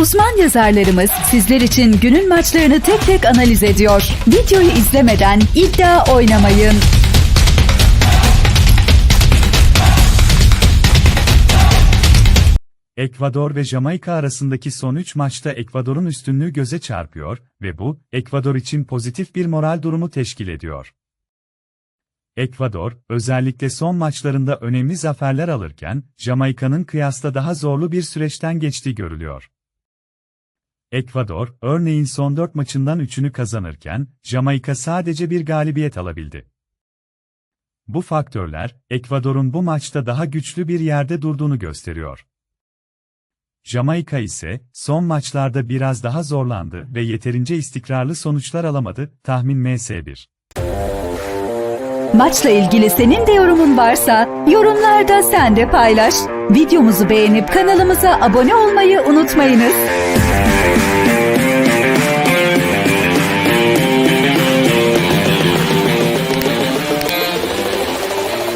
Uzman yazarlarımız sizler için günün maçlarını tek tek analiz ediyor. Videoyu izlemeden iddia oynamayın. Ekvador ve Jamaika arasındaki son 3 maçta Ekvador'un üstünlüğü göze çarpıyor ve bu, Ekvador için pozitif bir moral durumu teşkil ediyor. Ekvador, özellikle son maçlarında önemli zaferler alırken, Jamaika'nın kıyasla daha zorlu bir süreçten geçtiği görülüyor. Ekvador, örneğin son 4 maçından 3'ünü kazanırken, Jamaika sadece bir galibiyet alabildi. Bu faktörler, Ekvador'un bu maçta daha güçlü bir yerde durduğunu gösteriyor. Jamaika ise son maçlarda biraz daha zorlandı ve yeterince istikrarlı sonuçlar alamadı. Tahmin MS1. Maçla ilgili senin de yorumun varsa yorumlarda sen de paylaş. Videomuzu beğenip kanalımıza abone olmayı unutmayınız.